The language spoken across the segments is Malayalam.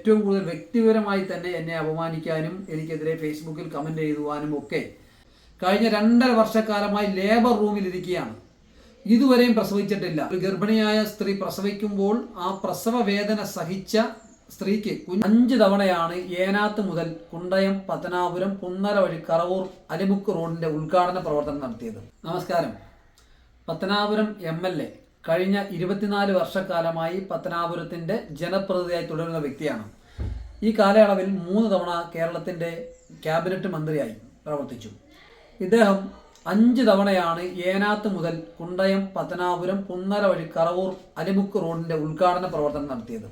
ഏറ്റവും കൂടുതൽ വ്യക്തിപരമായി തന്നെ എന്നെ അപമാനിക്കാനും എനിക്കെതിരെ ഫേസ്ബുക്കിൽ കമന്റ് എഴുതുവാനും ഒക്കെ. കഴിഞ്ഞ രണ്ടര വർഷക്കാലമായി ലേബർ റൂമിൽ ഇരിക്കുകയാണ്. ഇതുവരെയും പ്രസവിച്ചിട്ടില്ല. ഒരു ഗർഭിണിയായ സ്ത്രീ പ്രസവിക്കുമ്പോൾ ആ പ്രസവ വേദന സഹിച്ച സ്ത്രീക്ക് അഞ്ച് തവണയാണ് ഏനാത്ത് മുതൽ കുണ്ടയം പത്തനാപുരം കുന്നര വഴി കറവൂർ അലിമുക്ക് റോഡിന്റെ ഉദ്ഘാടന പ്രവർത്തനം നടത്തിയത്. നമസ്കാരം. Pathanapuram M L A. കഴിഞ്ഞ ഇരുപത്തിനാല് വർഷക്കാലമായി പത്തനാപുരത്തിന്റെ ജനപ്രതിനിധിയായി തുടരുന്ന വ്യക്തിയാണ്. ഈ കാലയളവിൽ മൂന്ന് തവണ കേരളത്തിന്റെ ക്യാബിനറ്റ് മന്ത്രിയായി പ്രവർത്തിച്ചു. ഇദ്ദേഹം അഞ്ച് തവണയാണ് ഏനാത്ത് മുതൽ കുണ്ടയം പത്തനാപുരം കുന്നര വഴി കറവൂർ അലിമുക്ക് റോഡിന്റെ ഉദ്ഘാടന പ്രവർത്തനം നടത്തിയത്.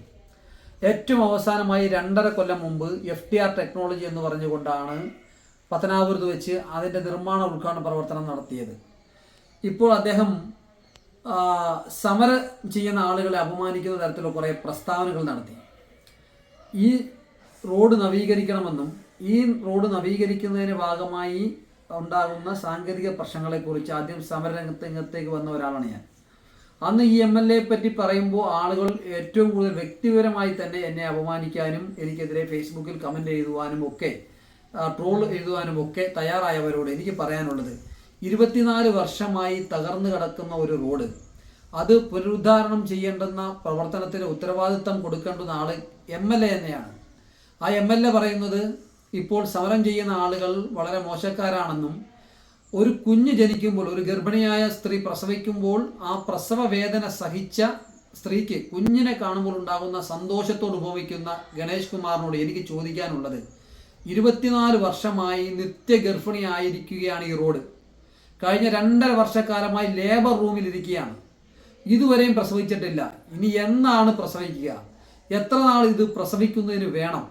ഏറ്റവും അവസാനമായി രണ്ടര കൊല്ലം മുമ്പ് എഫ് ടി ആർ ടെക്നോളജി എന്ന് പറഞ്ഞുകൊണ്ടാണ് പത്തനാപുരത്ത് വെച്ച് അതിന്റെ നിർമ്മാണ ഉദ്ഘാടന പ്രവർത്തനം നടത്തിയത്. ഇപ്പോൾ അദ്ദേഹം സമരം ചെയ്യുന്ന ആളുകളെ അപമാനിക്കുന്ന തരത്തിലുള്ള കുറേ പ്രസ്താവനകൾ നടത്തി. ഈ റോഡ് നവീകരിക്കണമെന്നും ഈ റോഡ് നവീകരിക്കുന്നതിന് ഭാഗമായി ഉണ്ടാകുന്ന സാങ്കേതിക പ്രശ്നങ്ങളെക്കുറിച്ച് ആദ്യം സമരരംഗത്ത് രംഗത്തേക്ക് വന്ന ഒരാളാണ് ഞാൻ. അന്ന് ഈ എം എൽ എ പറ്റി പറയുമ്പോൾ ആളുകൾ ഏറ്റവും കൂടുതൽ വ്യക്തിപരമായി തന്നെ എന്നെ അപമാനിക്കാനും എനിക്കെതിരെ ഫേസ്ബുക്കിൽ കമന്റ് എഴുതുവാനും ഒക്കെ ട്രോൾ എഴുതുവാനും ഒക്കെ തയ്യാറായവരോട് എനിക്ക് പറയാനുള്ളത് ഇരുപത്തിനാല് വർഷമായി തകർന്നു കിടക്കുന്ന ഒരു റോഡ്. അത് പുനരുദ്ധാരണം ചെയ്യേണ്ടെന്ന പ്രവർത്തനത്തിന് ഉത്തരവാദിത്തം കൊടുക്കേണ്ടുന്ന ആൾ എം എൽ എ തന്നെയാണ്. ആ എം എൽ എ പറയുന്നത് ഇപ്പോൾ സമരം ചെയ്യുന്ന ആളുകൾ വളരെ മോശക്കാരാണെന്നും ഒരു കുഞ്ഞ് ജനിക്കുമ്പോൾ ഒരു ഗർഭിണിയായ സ്ത്രീ പ്രസവിക്കുമ്പോൾ ആ പ്രസവ വേദന സഹിച്ച സ്ത്രീക്ക് കുഞ്ഞിനെ കാണുമ്പോൾ ഉണ്ടാകുന്ന സന്തോഷത്തോട് ഉപമിക്കുന്ന ഗണേഷ് കുമാറിനോട് എനിക്ക് ചോദിക്കാനുള്ളത് ഇരുപത്തിനാല് വർഷമായി നിത്യഗർഭിണിയായിരിക്കുകയാണ് ഈ റോഡ്. കഴിഞ്ഞ രണ്ടര വർഷക്കാലമായി ലേബർ റൂമിൽ ഇരിക്കുകയാണ് ഇതുവരെയും പ്രസവിച്ചിട്ടില്ല. ഇനി എന്നാണ് പ്രസവിക്കുക? എത്ര നാൾ ഇത് പ്രസവിക്കുന്നതിന് വേണം?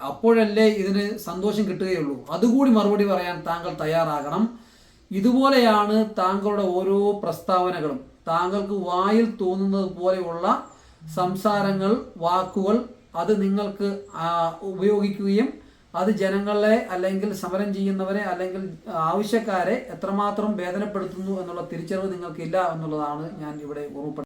അപ്പോഴല്ലേ ഇതിന് സന്തോഷം കിട്ടുകയുള്ളൂ. അതുകൂടി മറുപടി പറയാൻ താങ്കൾ തയ്യാറാകണം. ഇതുപോലെയാണ് താങ്കളുടെ ഓരോ പ്രസ്താവനകളും. താങ്കൾക്ക് വായിൽ തോന്നുന്നത് പോലെയുള്ള സംസാരങ്ങൾ വാക്കുകൾ അത് നിങ്ങൾക്ക് ഉപയോഗിക്കുകയും അത് ജനങ്ങളെ അല്ലെങ്കിൽ സമരം ചെയ്യുന്നവരെ അല്ലെങ്കിൽ ആവശ്യക്കാരെ എത്രമാത്രം വേദനപ്പെടുത്തുന്നു എന്നുള്ള തിരിച്ചറിവ് നിങ്ങൾക്കില്ല എന്നുള്ളതാണ് ഞാൻ ഇവിടെ ഓർമ്മപ്പെടുത്തുന്നത്.